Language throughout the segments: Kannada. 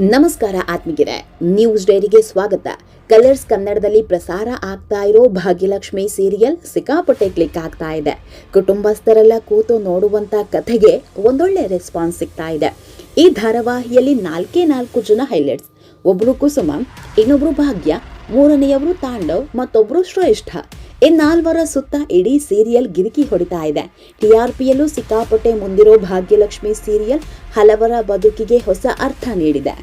ನಮಸ್ಕಾರ ಆತ್ಮಿಗಿರೆ ನ್ಯೂಸ್ ಡೈರಿಗೆ ಸ್ವಾಗತ. ಕಲರ್ಸ್ ಕನ್ನಡದಲ್ಲಿ ಪ್ರಸಾರ ಆಗ್ತಾ ಇರೋ ಭಾಗ್ಯಲಕ್ಷ್ಮಿ ಸೀರಿಯಲ್ ಸಿಕ್ಕಾಪಟ್ಟೆ ಕ್ಲಿಕ್ ಆಗ್ತಾ ಇದೆ. ಕುಟುಂಬಸ್ಥರೆಲ್ಲ ಕೂತು ನೋಡುವಂತ ಕಥೆಗೆ ಒಂದೊಳ್ಳೆ ರೆಸ್ಪಾನ್ಸ್ ಸಿಗ್ತಾ ಇದೆ. ಈ ಧಾರಾವಾಹಿಯಲ್ಲಿ ನಾಲ್ಕೇ ನಾಲ್ಕು ಜನ ಹೈಲೈಟ್ಸ್ ಒಬ್ರು ಕುಸುಮ, ಇನ್ನೊಬ್ರು ಭಾಗ್ಯ, ಮೂರನೆಯವರು ತಾಂಡವ್, ಮತ್ತೊಬ್ರು ಶ್ರೇಷ್ಠ. ಇನ್ನಾಲ್ವರ ಸುತ್ತ ಇಡೀ ಸೀರಿಯಲ್ ಗಿರಿಕಿ ಹೊಡಿತಾ ಇದೆ. ಟಿಆರ್ಪಿಯಲ್ಲೂ ಸಿಕ್ಕಾಪಟ್ಟೆ ಮುಂದಿರೋ ಭಾಗ್ಯಲಕ್ಷ್ಮಿ ಸೀರಿಯಲ್ ಹಲವರ ಬದುಕಿಗೆ ಹೊಸ ಅರ್ಥ ನೀಡಿದೆ.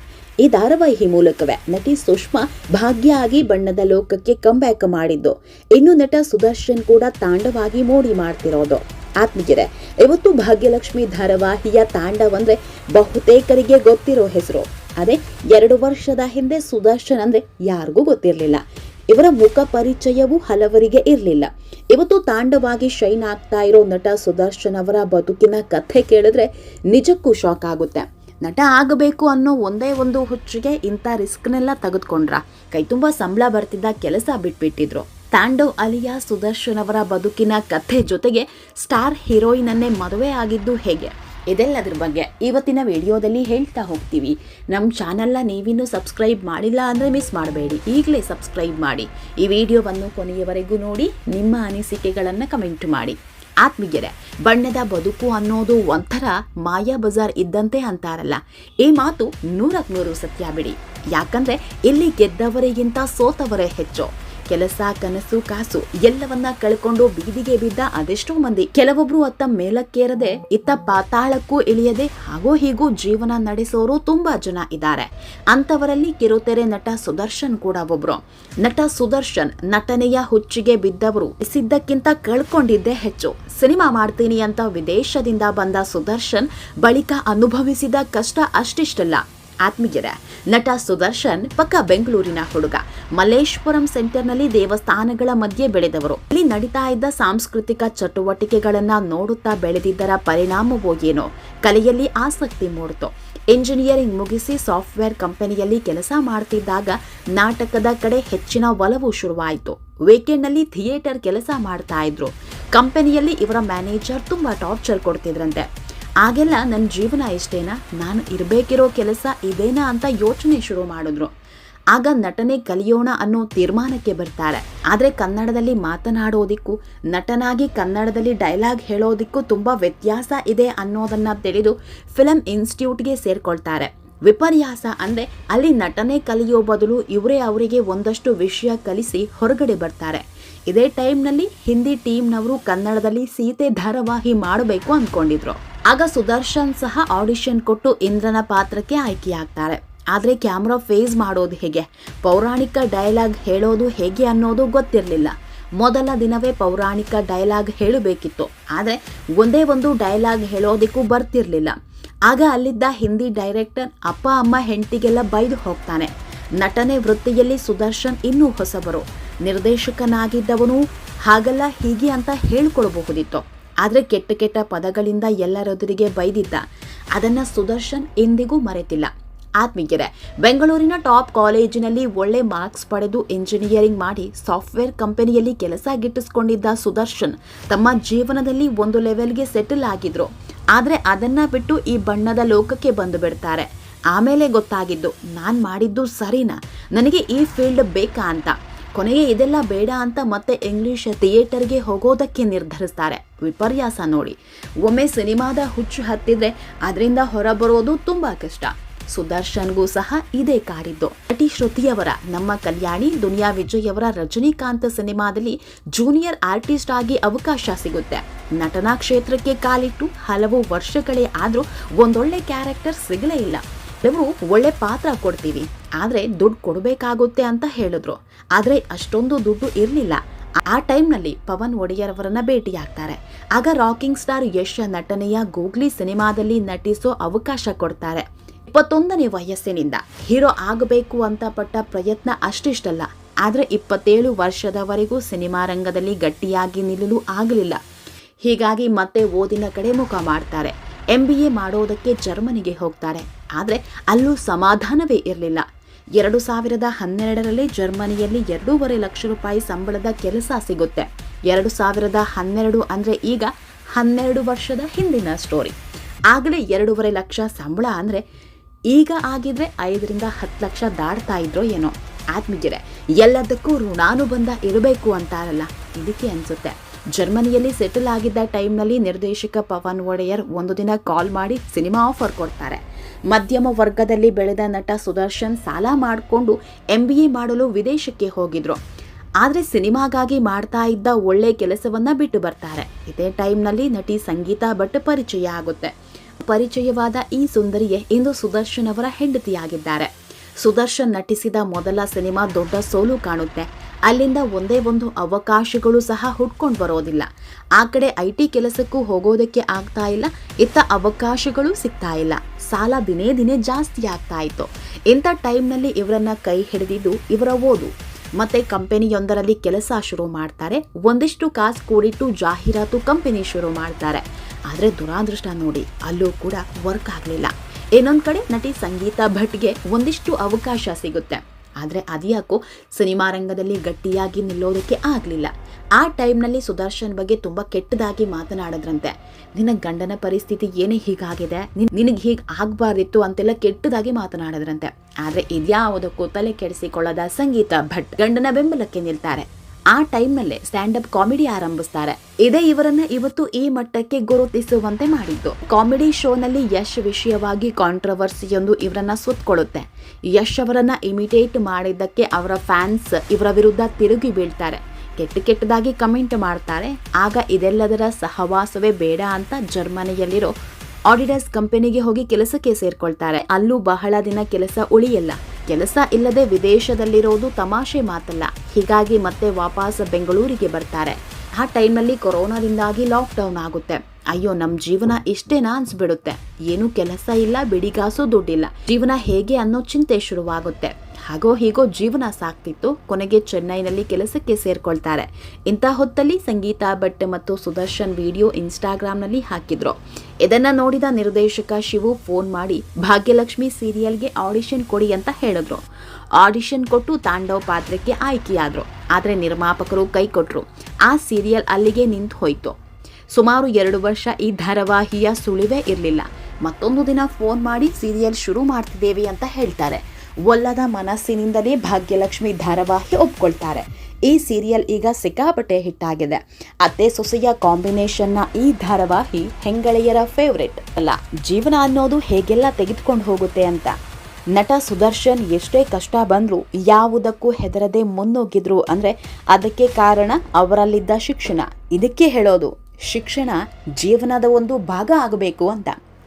ಈ ಧಾರಾವಾಹಿ ಮೂಲಕವೇ ನಟಿ ಸುಷ್ಮಾ ಭಾಗ್ಯ ಆಗಿ ಬಣ್ಣದ ಲೋಕಕ್ಕೆ ಕಂಬ್ಯಾಕ್ ಮಾಡಿದ್ದು. ಇನ್ನು ನಟ ಸುದರ್ಶನ್ ಕೂಡ ತಾಂಡವಾಗಿ ಮೋಡಿ ಮಾಡ್ತಿರೋದು. ಆತ್ಮೀಯರೇ ಇವತ್ತು ಭಾಗ್ಯಲಕ್ಷ್ಮಿ ಧಾರಾವಾಹಿಯ ತಾಂಡವ ಅಂದ್ರೆ ಬಹುತೇಕರಿಗೆ ಗೊತ್ತಿರೋ ಹೆಸರು. ಅದೇ ಎರಡು ವರ್ಷದ ಹಿಂದೆ ಸುದರ್ಶನ್ ಅಂದ್ರೆ ಯಾರಿಗೂ ಗೊತ್ತಿರಲಿಲ್ಲ. ಇವರ ಮುಖ ಪರಿಚಯವೂ ಹಲವರಿಗೆ ಇರಲಿಲ್ಲ. ಇವತ್ತು ತಾಂಡವಾಗಿ ಶೈನ್ ಆಗ್ತಾ ಇರೋ ನಟ ಸುದರ್ಶನ್ ಅವರ ಬದುಕಿನ ಕಥೆ ಕೇಳಿದ್ರೆ ನಿಜಕ್ಕೂ ಶಾಕ್ ಆಗುತ್ತೆ. ನಟ ಆಗಬೇಕು ಅನ್ನೋ ಒಂದೇ ಒಂದು ಹುಚ್ಚಿಗೆ ಇಂಥ ರಿಸ್ಕ್ನೆಲ್ಲ ತೆಗೆದುಕೊಂಡ್ರ. ಕೈ ತುಂಬ ಸಂಬಳ ಬರ್ತಿದ್ದ ಕೆಲಸ ಬಿಟ್ಬಿಟ್ಟಿದ್ರು. ತಾಂಡವ್ ಅಲಿಯಾ ಸುದರ್ಶನ್ ಅವರ ಬದುಕಿನ ಕಥೆ ಜೊತೆಗೆ ಸ್ಟಾರ್ ಹೀರೋಯಿನನ್ನೇ ಮದುವೆ ಆಗಿದ್ದು ಹೇಗೆ? ಇದೆಲ್ಲದ್ರ ಬಗ್ಗೆ ಇವತ್ತಿನ ವಿಡಿಯೋದಲ್ಲಿ ಹೇಳ್ತಾ ಹೋಗ್ತೀವಿ. ನಮ್ಮ ಚಾನಲ್ನ ನೀವಿನ್ನೂ ಸಬ್ಸ್ಕ್ರೈಬ್ ಮಾಡಿಲ್ಲ ಅಂದರೆ ಮಿಸ್ ಮಾಡಬೇಡಿ. ಈಗಲೇ ಸಬ್ಸ್ಕ್ರೈಬ್ ಮಾಡಿ. ಈ ವಿಡಿಯೋವನ್ನು ಕೊನೆಯವರೆಗೂ ನೋಡಿ, ನಿಮ್ಮ ಅನಿಸಿಕೆಗಳನ್ನು ಕಮೆಂಟ್ ಮಾಡಿ. ಆತ್ಮೀಯರೇ, ಬಣ್ಣದ ಬದುಕು ಅನ್ನೋದು ಒಂಥರ ಮಾಯಾ ಬಜಾರ್ ಇದ್ದಂತೆ ಅಂತಾರಲ್ಲ. ಈ ಮಾತು ನೂರಕ್ಕೆ ನೂರು ಸತ್ಯ ಬಿಡಿ. ಯಾಕಂದರೆ ಇಲ್ಲಿ ಗೆದ್ದವರಿಗಿಂತ ಸೋತವರೇ ಹೆಚ್ಚು. ಕೆಲಸ, ಕನಸು, ಕಾಸು ಎಲ್ಲವನ್ನ ಕಳ್ಕೊಂಡು ಬೀದಿಗೆ ಬಿದ್ದ ಅದೆಷ್ಟೋ ಮಂದಿ. ಕೆಲವೊಬ್ರು ಅತ್ತ ಮೇಲಕ್ಕೇರದೆ ಇತ್ತ ಪಾತಾಳಕ್ಕೂ ಇಳಿಯದೆ, ಹಾಗೋ ಹೀಗೂ ಜೀವನ ನಡೆಸೋರು ತುಂಬಾ ಜನ ಇದ್ದಾರೆ. ಅಂತವರಲ್ಲಿ ಕಿರುತೆರೆ ನಟ ಸುದರ್ಶನ್ ಕೂಡ ಒಬ್ರು. ನಟ ಸುದರ್ಶನ್ ನಟನೆಯ ಹುಚ್ಚಿಗೆ ಬಿದ್ದವರು ಸಿದ್ದಕ್ಕಿಂತ ಕಳ್ಕೊಂಡಿದ್ದೇ ಹೆಚ್ಚು. ಸಿನಿಮಾ ಮಾಡ್ತೀನಿ ಅಂತ ವಿದೇಶದಿಂದ ಬಂದ ಸುದರ್ಶನ್ ಬಳಿಕ ಅನುಭವಿಸಿದ ಕಷ್ಟ ಅಷ್ಟಿಷ್ಟಲ್ಲ. ಆತ್ಮೀಯರೇ. ನಟ ಸುದರ್ಶನ್, ಪಕ್ಕ ಬೆಂಗಳೂರಿನ ಹುಡುಗ. ಮಲ್ಲೇಶ್ವರಂ ಸೆಂಟರ್ನಲ್ಲಿ ದೇವಸ್ಥಾನಗಳ ಮಧ್ಯೆ ಬೆಳೆದವರು. ಇಲ್ಲಿ ನಡೀತಾ ಇದ್ದ ಸಾಂಸ್ಕೃತಿಕ ಚಟುವಟಿಕೆಗಳನ್ನ ನೋಡುತ್ತಾ ಬೆಳೆದಿದ್ದರ ಪರಿಣಾಮವೋ ಏನೋ. ಕಲೆಯಲ್ಲಿ ಆಸಕ್ತಿ ಮೂಡಿತು. ಇಂಜಿನಿಯರಿಂಗ್ ಮುಗಿಸಿ ಸಾಫ್ಟ್ವೇರ್ ಕಂಪನಿಯಲ್ಲಿ ಕೆಲಸ ಮಾಡ್ತಿದ್ದಾಗ ನಾಟಕದ ಕಡೆ ಹೆಚ್ಚಿನ ಒಲವು ಶುರುವಾಯಿತು. ವೀಕೆಂಡ್ನಲ್ಲಿ ಥಿಯೇಟರ್ ಕೆಲಸ ಮಾಡ್ತಾ ಇದ್ರು. ಕಂಪನಿಯಲ್ಲಿ ಇವರ ಮ್ಯಾನೇಜರ್ ತುಂಬಾ ಟಾರ್ಚರ್ ಕೊಡ್ತಿದ್ರಂತೆ. ಆಗೆಲ್ಲ ನನ್ನ ಜೀವನ ಇಷ್ಟೇನಾ ನಾನು ಇರಬೇಕಿರೋ ಕೆಲಸ ಇದೇನಾ ಅಂತ ಯೋಚನೆ ಶುರು ಮಾಡಿದ್ರು. ಆಗ ನಟನೆ ಕಲಿಯೋಣ ಅನ್ನೋ ತೀರ್ಮಾನಕ್ಕೆ ಬರ್ತಾರೆ. ಆದರೆ ಕನ್ನಡದಲ್ಲಿ ಮಾತನಾಡೋದಿಕ್ಕೂ, ನಟನಾಗಿ ಕನ್ನಡದಲ್ಲಿ ಡೈಲಾಗ್ ಹೇಳೋದಿಕ್ಕೂ ತುಂಬ ವ್ಯತ್ಯಾಸ ಇದೆ ಅನ್ನೋದನ್ನು ತಿಳಿದು ಫಿಲಂ ಇನ್ಸ್ಟಿಟ್ಯೂಟ್ಗೆ ಸೇರ್ಕೊಳ್ತಾರೆ. ವಿಪರ್ಯಾಸ ಅಂದರೆ ಅಲ್ಲಿ ನಟನೆ ಕಲಿಯೋ ಬದಲು ಇವರೇ ಅವರಿಗೆ ಒಂದಷ್ಟು ವಿಷಯ ಕಲಿಸಿ ಹೊರಗಡೆ ಬರ್ತಾರೆ. ಇದೇ ಟೈಮ್ನಲ್ಲಿ ಹಿಂದಿ ಟೀಮ್ನವರು ಕನ್ನಡದಲ್ಲಿ ಸೀತೆ ಧಾರಾವಾಹಿ ಮಾಡಬೇಕು ಅಂದ್ಕೊಂಡಿದ್ರು. ಆಗ ಸುದರ್ಶನ್ ಸಹ ಆಡಿಷನ್ ಕೊಟ್ಟು ಇಂದ್ರನ ಪಾತ್ರಕ್ಕೆ ಆಯ್ಕೆಯಾಗ್ತಾರೆ. ಆದರೆ ಕ್ಯಾಮ್ರಾ ಫೇಸ್ ಮಾಡೋದು ಹೇಗೆ? ಪೌರಾಣಿಕ ಡೈಲಾಗ್ ಹೇಳೋದು ಹೇಗೆ ಅನ್ನೋದು ಗೊತ್ತಿರಲಿಲ್ಲ. ಮೊದಲ ದಿನವೇ ಪೌರಾಣಿಕ ಡೈಲಾಗ್ ಹೇಳಬೇಕಿತ್ತು. ಆದರೆ ಒಂದೇ ಒಂದು ಡೈಲಾಗ್ ಹೇಳೋದಕ್ಕೂ ಬರ್ತಿರಲಿಲ್ಲ. ಆಗ ಅಲ್ಲಿದ್ದ ಹಿಂದಿ ಡೈರೆಕ್ಟರ್ ಅಪ್ಪ ಅಮ್ಮ ಹೆಂಡತಿಗೆಲ್ಲ ಬೈದು ಹೋಗ್ತಾನೆ. ನಟನೆ ವೃತ್ತಿಯಲ್ಲಿ ಸುದರ್ಶನ್ ಇನ್ನೂ ಹೊಸಬರು. ನಿರ್ದೇಶಕನಾಗಿದ್ದವನು ಹಾಗಲ್ಲ, ಹೀಗೆ ಅಂತ ಹೇಳ್ಕೊಳ್ಬಹುದಿತ್ತು. ಆದರೆ ಕೆಟ್ಟ ಕೆಟ್ಟ ಪದಗಳಿಂದ ಎಲ್ಲರೆದುರಿಗೆ ಬೈದಿದ್ದ. ಅದನ್ನು ಸುದರ್ಶನ್ ಎಂದಿಗೂ ಮರೆತಿಲ್ಲ. ಆತ್ಮೀಯರೇ, ಬೆಂಗಳೂರಿನ ಟಾಪ್ ಕಾಲೇಜಿನಲ್ಲಿ ಒಳ್ಳೆ ಮಾರ್ಕ್ಸ್ ಪಡೆದು ಇಂಜಿನಿಯರಿಂಗ್ ಮಾಡಿ ಸಾಫ್ಟ್ವೇರ್ ಕಂಪನಿಯಲ್ಲಿ ಕೆಲಸ ಗಿಟ್ಟಿಸ್ಕೊಂಡಿದ್ದ ಸುದರ್ಶನ್ ತಮ್ಮ ಜೀವನದಲ್ಲಿ ಒಂದು ಲೆವೆಲ್ಗೆ ಸೆಟಲ್ ಆಗಿದ್ರು. ಆದರೆ ಅದನ್ನ ಬಿಟ್ಟು ಈ ಬಣ್ಣದ ಲೋಕಕ್ಕೆ ಬಂದು ಬಿಡ್ತಾರೆ. ಆಮೇಲೆ ಗೊತ್ತಾಗಿದ್ದು, ನಾನು ಮಾಡಿದ್ದು ಸರಿನಾ? ನನಗೆ ಈ ಫೀಲ್ಡ್ ಬೇಕಾ ಅಂತ. ಕೊನೆಗೆ ಇದೆಲ್ಲ ಬೇಡ ಅಂತ ಮತ್ತೆ ಇಂಗ್ಲಿಷ್ ಥಿಯೇಟರ್ಗೆ ಹೋಗೋದಕ್ಕೆ ನಿರ್ಧರಿಸ್ತಾರೆ. ವಿಪರ್ಯಾಸ ನೋಡಿ. ಒಮ್ಮೆ ಸಿನಿಮಾದ ಹುಚ್ಚು ಹತ್ತಿದ್ರೆ ಅದರಿಂದ ಹೊರಬರೋದು ತುಂಬ ಕಷ್ಟ. ಸುದರ್ಶನ್ಗೂ ಸಹ ಇದೇ ಕಾರಿದ್ದು. ನಟಿ ಶ್ರುತಿಯವರ, ನಮ್ಮ ಕಲ್ಯಾಣಿ ದುನಿಯಾ ವಿಜಯ್ ಅವರ ರಜನಿಕಾಂತ್ ಸಿನಿಮಾದಲ್ಲಿ ಜೂನಿಯರ್ ಆರ್ಟಿಸ್ಟ್ ಆಗಿ ಅವಕಾಶ ಸಿಗುತ್ತೆ. ನಟನಾ ಕ್ಷೇತ್ರಕ್ಕೆ ಕಾಲಿಟ್ಟು ಹಲವು ವರ್ಷಗಳೇ ಆದರೂ ಒಂದೊಳ್ಳೆ ಕ್ಯಾರೆಕ್ಟರ್ ಸಿಗಲೇ ಇಲ್ಲ. ಕೆಲವರು ಒಳ್ಳೆ ಪಾತ್ರ ಕೊಡ್ತೀವಿ. ಆದ್ರೆ ದುಡ್ಡು ಕೊಡಬೇಕಾಗುತ್ತೆ ಅಂತ ಹೇಳಿದ್ರು. ಆದ್ರೆ ಅಷ್ಟೊಂದು ದುಡ್ಡು ಇರಲಿಲ್ಲ. ಆ ಟೈಮ್ನಲ್ಲಿ ಪವನ್ ಒಡೆಯರ್ ಅವರನ್ನ ಭೇಟಿಯಾಗ್ತಾರೆ. ಆಗ ರಾಕಿಂಗ್ ಸ್ಟಾರ್ ಯಶ ನಟನೆಯ ಗೂಗ್ಲಿ ಸಿನಿಮಾದಲ್ಲಿ ನಟಿಸೋ ಅವಕಾಶ ಕೊಡ್ತಾರೆ. ಇಪ್ಪತ್ತೊಂದನೇ ವಯಸ್ಸಿನಿಂದ. ಹೀರೋ ಆಗಬೇಕು ಅಂತ ಪಟ್ಟ ಪ್ರಯತ್ನ ಅಷ್ಟಿಷ್ಟಲ್ಲ. ಆದ್ರೆ ಇಪ್ಪತ್ತೇಳು ವರ್ಷದವರೆಗೂ ಸಿನಿಮಾ ರಂಗದಲ್ಲಿ ಗಟ್ಟಿಯಾಗಿ ನಿಲ್ಲಲು ಆಗಲಿಲ್ಲ. ಹೀಗಾಗಿ ಮತ್ತೆ ಓದಿನ ಕಡೆ ಮುಖ ಮಾಡ್ತಾರೆ. ಎಂ ಬಿ ಎ ಮಾಡೋದಕ್ಕೆ ಜರ್ಮನಿಗೆ ಹೋಗ್ತಾರೆ. ಆದರೆ ಅಲ್ಲೂ ಸಮಾಧಾನವೇ ಇರಲಿಲ್ಲ. ಎರಡು ಸಾವಿರದ ಹನ್ನೆರಡರಲ್ಲಿ ಜರ್ಮನಿಯಲ್ಲಿ ಎರಡೂವರೆ ಲಕ್ಷ ರೂಪಾಯಿ ಸಂಬಳದ ಕೆಲಸ ಸಿಗುತ್ತೆ. ಎರಡು ಸಾವಿರದ ಹನ್ನೆರಡು ಅಂದರೆ ಈಗ ಹನ್ನೆರಡು ವರ್ಷದ ಹಿಂದಿನ ಸ್ಟೋರಿ ಆಗಲೇ ಎರಡೂವರೆ ಲಕ್ಷ ಸಂಬಳ ಅಂದರೆ ಈಗ ಆಗಿದ್ರೆ ಐದರಿಂದ ಹತ್ತು ಲಕ್ಷ ದಾಡ್ತಾ ಇದ್ರೋ ಏನೋ. ಆತ್ಮೀಯರೇ, ಎಲ್ಲದಕ್ಕೂ ಋಣಾನುಬಂಧ ಇರಬೇಕು ಅಂತಾರಲ್ಲ. ಇದಕ್ಕೆ ಅನ್ಸುತ್ತೆ. ಜರ್ಮನಿಯಲ್ಲಿ ಸೆಟಲ್ ಆಗಿದ್ದ ಟೈಮ್ನಲ್ಲಿ ನಿರ್ದೇಶಕ ಪವನ್ ಒಡೆಯರ್ ಒಂದು ದಿನ ಕಾಲ್ ಮಾಡಿ ಸಿನಿಮಾ ಆಫರ್ ಕೊಡ್ತಾರೆ. ಮಧ್ಯಮ ವರ್ಗದಲ್ಲಿ ಬೆಳೆದ ನಟ ಸುದರ್ಶನ್ ಸಾಲ ಮಾಡಿಕೊಂಡು ಎಂ ಬಿ ಎ ಮಾಡಲು ವಿದೇಶಕ್ಕೆ ಹೋಗಿದ್ರು. ಆದರೆ ಸಿನಿಮಾಗಾಗಿ ಮಾಡ್ತಾ ಇದ್ದ ಒಳ್ಳೆ ಕೆಲಸವನ್ನ ಬಿಟ್ಟು ಬರ್ತಾರೆ. ಇದೇ ಟೈಮ್ನಲ್ಲಿ ನಟಿ ಸಂಗೀತಾ ಭಟ್ ಪರಿಚಯ ಆಗುತ್ತೆ. ಪರಿಚಯವಾದ ಈ ಸುಂದರಿಯೇ ಇಂದು ಸುದರ್ಶನ್ ಅವರ ಹೆಂಡತಿಯಾಗಿದ್ದಾರೆ. ಸುದರ್ಶನ್ ನಟಿಸಿದ ಮೊದಲ ಸಿನಿಮಾ ದೊಡ್ಡ ಸೋಲು ಕಾಣುತ್ತೆ. ಅಲ್ಲಿಂದ ಒಂದೇ ಒಂದು ಅವಕಾಶಗಳು ಸಹ ಹುಡ್ಕೊಂಡು ಬರೋದಿಲ್ಲ. ಆ ಕಡೆ ಐ ಟಿ ಕೆಲಸಕ್ಕೂ ಹೋಗೋದಕ್ಕೆ ಆಗ್ತಾ ಇಲ್ಲ, ಇತ್ತ ಅವಕಾಶಗಳು ಸಿಗ್ತಾ ಇಲ್ಲ. ಸಾಲ ದಿನೇ ದಿನೇ ಜಾಸ್ತಿ ಆಗ್ತಾ ಇತ್ತು. ಇಂಥ ಟೈಮ್ನಲ್ಲಿ ಇವರನ್ನ ಕೈ ಹಿಡಿದಿದ್ದು ಇವರ ಓದು? ಮತ್ತೆ ಕಂಪೆನಿಯೊಂದರಲ್ಲಿ ಕೆಲಸ ಶುರು ಮಾಡ್ತಾರೆ, ಒಂದಿಷ್ಟು ಕಾಸು ಕೂಡಿಟ್ಟು ಜಾಹೀರಾತು ಕಂಪನಿ ಶುರು ಮಾಡ್ತಾರೆ. ಆದರೆ ದುರಾದೃಷ್ಟ ನೋಡಿ, ಅಲ್ಲೂ ಕೂಡ ವರ್ಕ್ ಆಗಲಿಲ್ಲ. ಇನ್ನೊಂದು ಕಡೆ ನಟಿ ಸಂಗೀತಾ ಭಟ್ಗೆ ಒಂದಿಷ್ಟು ಅವಕಾಶ ಸಿಗುತ್ತೆ. ಆದರೆ ಅದ್ಯಾಕೋ ಸಿನಿಮಾ ರಂಗದಲ್ಲಿ ಗಟ್ಟಿಯಾಗಿ ನಿಲ್ಲೋದಕ್ಕೆ ಆಗಲಿಲ್ಲ. ಆ ಟೈಮ್ನಲ್ಲಿ ಸುದರ್ಶನ್ ಬಗ್ಗೆ ತುಂಬ ಕೆಟ್ಟದಾಗಿ ಮಾತನಾಡಿದ್ರಂತೆ. ನಿನ್ನ ಗಂಡನ ಪರಿಸ್ಥಿತಿ ಏನೇ ಹೀಗಾಗಿದೆ ನಿನಗೆ ಹೀಗೆ ಆಗಬಾರ್ದಿತ್ತು ಅಂತೆಲ್ಲ ಕೆಟ್ಟದಾಗಿ ಮಾತನಾಡಿದ್ರಂತೆ. ಆದರೆ ಇದ್ಯಾವುದಕ್ಕೂ ತಲೆ ಕೆಡಿಸಿಕೊಳ್ಳದ ಸಂಗೀತ ಭಟ್ ಗಂಡನ ಬೆಂಬಲಕ್ಕೆ ನಿಲ್ತಾರೆ. ಆ ಟೈಮ್ನಲ್ಲೇ ಸ್ಟ್ಯಾಂಡ್ ಅಪ್ ಕಾಮಿಡಿ ಆರಂಭಿಸ್ತಾರೆ. ಇದೇ ಇವರನ್ನ ಇವತ್ತು ಈ ಮಟ್ಟಕ್ಕೆ ಗುರುತಿಸುವಂತೆ ಮಾಡಿದ್ದು. ಕಾಮಿಡಿ ಶೋನಲ್ಲಿ ಯಶ್ ವಿಷಯವಾಗಿ ಕಾಂಟ್ರವರ್ಸಿಯೊಂದು ಇವರನ್ನ ಸುತ್ತಕೊಳ್ಳುತ್ತೆ ಯಶ್ ಅವರನ್ನ ಇಮಿಟೇಟ್ ಮಾಡಿದ್ದಕ್ಕೆ ಅವರ ಫ್ಯಾನ್ಸ್ ಇವರ ವಿರುದ್ಧ ತಿರುಗಿ ಬೀಳ್ತಾರೆ. ಕೆಟ್ಟ ಕೆಟ್ಟದಾಗಿ ಕಮೆಂಟ್ ಮಾಡ್ತಾರೆ. ಆಗ ಇದೆಲ್ಲದರ ಸಹವಾಸವೇ ಬೇಡ ಅಂತ ಜರ್ಮನಿಯಲ್ಲಿರೋ ಆಡಿಡಸ್ ಕಂಪನಿಗೆ ಹೋಗಿ ಕೆಲಸಕ್ಕೆ ಸೇರ್ಕೊಳ್ತಾರೆ. ಅಲ್ಲೂ ಬಹಳ ದಿನ ಕೆಲಸ ಉಳಿಯಲ್ಲ. ಕೆಲಸ ಇಲ್ಲದೆ ವಿದೇಶದಲ್ಲಿರೋದು ತಮಾಷೆ ಮಾತಲ್ಲ. ಹೀಗಾಗಿ ಮತ್ತೆ ವಾಪಸ್ ಬೆಂಗಳೂರಿಗೆ ಬರ್ತಾರೆ. ಆ ಟೈಮಲ್ಲಿ ಕೊರೋನಾದಿಂದಾಗಿ ಲಾಕ್ಡೌನ್ ಆಗುತ್ತೆ. ಅಯ್ಯೋ ನಮ್ಮ ಜೀವನ ಇಷ್ಟೇನಾ ಅನ್ಸ್ಬಿಡುತ್ತೆ. ಏನು ಕೆಲಸ ಇಲ್ಲ ಬಿಡಿಗಾಸು ದುಡ್ಡಿಲ್ಲ. ಜೀವನ ಹೇಗೆ ಅನ್ನೋ ಚಿಂತೆ ಶುರುವಾಗುತ್ತೆ. ಹಾಗೋ ಹೀಗೋ ಜೀವನ ಸಾಕ್ತಿತ್ತು, ಕೊನೆಗೆ ಚೆನ್ನೈನಲ್ಲಿ ಕೆಲಸಕ್ಕೆ ಸೇರ್ಕೊಳ್ತಾರೆ. ಇಂಥ ಹೊತ್ತಲ್ಲಿ ಸಂಗೀತಾ ಭಟ್ ಮತ್ತು ಸುದರ್ಶನ್ ವಿಡಿಯೋ ಇನ್ಸ್ಟಾಗ್ರಾಮ್ನಲ್ಲಿ ಹಾಕಿದ್ರು. ಇದನ್ನ ನೋಡಿದ ನಿರ್ದೇಶಕ ಶಿವು ಫೋನ್ ಮಾಡಿ, ಭಾಗ್ಯಲಕ್ಷ್ಮಿ ಸೀರಿಯಲ್ಗೆ ಆಡಿಷನ್ ಕೊಡಿ ಅಂತ ಹೇಳಿದ್ರು. ಆಡಿಷನ್ ಕೊಟ್ಟು ತಾಂಡವ್ ಪಾತ್ರಕ್ಕೆ ಆಯ್ಕೆಯಾದ್ರು. ಆದರೆ ನಿರ್ಮಾಪಕರು ಕೈ ಕೊಟ್ರು. ಆ ಸೀರಿಯಲ್ ಅಲ್ಲಿಗೆ ನಿಂತು ಹೋಯ್ತು. ಸುಮಾರು ಎರಡು ವರ್ಷ ಈ ಧಾರಾವಾಹಿಯ ಸುಳಿವೇ ಇರಲಿಲ್ಲ. ಮತ್ತೊಂದು ದಿನ ಫೋನ್ ಮಾಡಿ ಸೀರಿಯಲ್ ಶುರು ಮಾಡ್ತಿದ್ದೇವೆ ಅಂತ ಹೇಳ್ತಾರೆ. ಒಲ್ಲದ ಮನಸ್ಸಿನಿಂದಲೇ ಭಾಗ್ಯಲಕ್ಷ್ಮಿ ಧಾರಾವಾಹಿ ಒಪ್ಕೊಳ್ತಾರೆ. ಈ ಸೀರಿಯಲ್ ಈಗ ಸಿಕ್ಕಾಪಟ್ಟೆ ಹಿಟ್ಟಾಗಿದೆ. ಅತ್ತೆ ಸೊಸೆಯ ಕಾಂಬಿನೇಷನ್ನ ಈ ಧಾರಾವಾಹಿ ಹೆಂಗಳೆಯರ ಫೇವ್ರೆಟ್ ಅಲ್ಲ. ಜೀವನ ಅನ್ನೋದು ಹೇಗೆಲ್ಲ ತೆಗೆದುಕೊಂಡು ಹೋಗುತ್ತೆ ಅಂತ. ನಟ ಸುದರ್ಶನ್ ಎಷ್ಟೇ ಕಷ್ಟ ಬಂದರೂ ಯಾವುದಕ್ಕೂ ಹೆದರದೆ ಮುನ್ನುಗ್ಗಿದ್ರು ಅಂದರೆ ಅದಕ್ಕೆ ಕಾರಣ ಅವರಲ್ಲಿದ್ದ ಶಿಕ್ಷಣ. ಇದಕ್ಕೆ ಹೇಳೋದು, ಶಿಕ್ಷಣ ಜೀವನದ ಒಂದು ಭಾಗ ಆಗಬೇಕು ಅಂತ.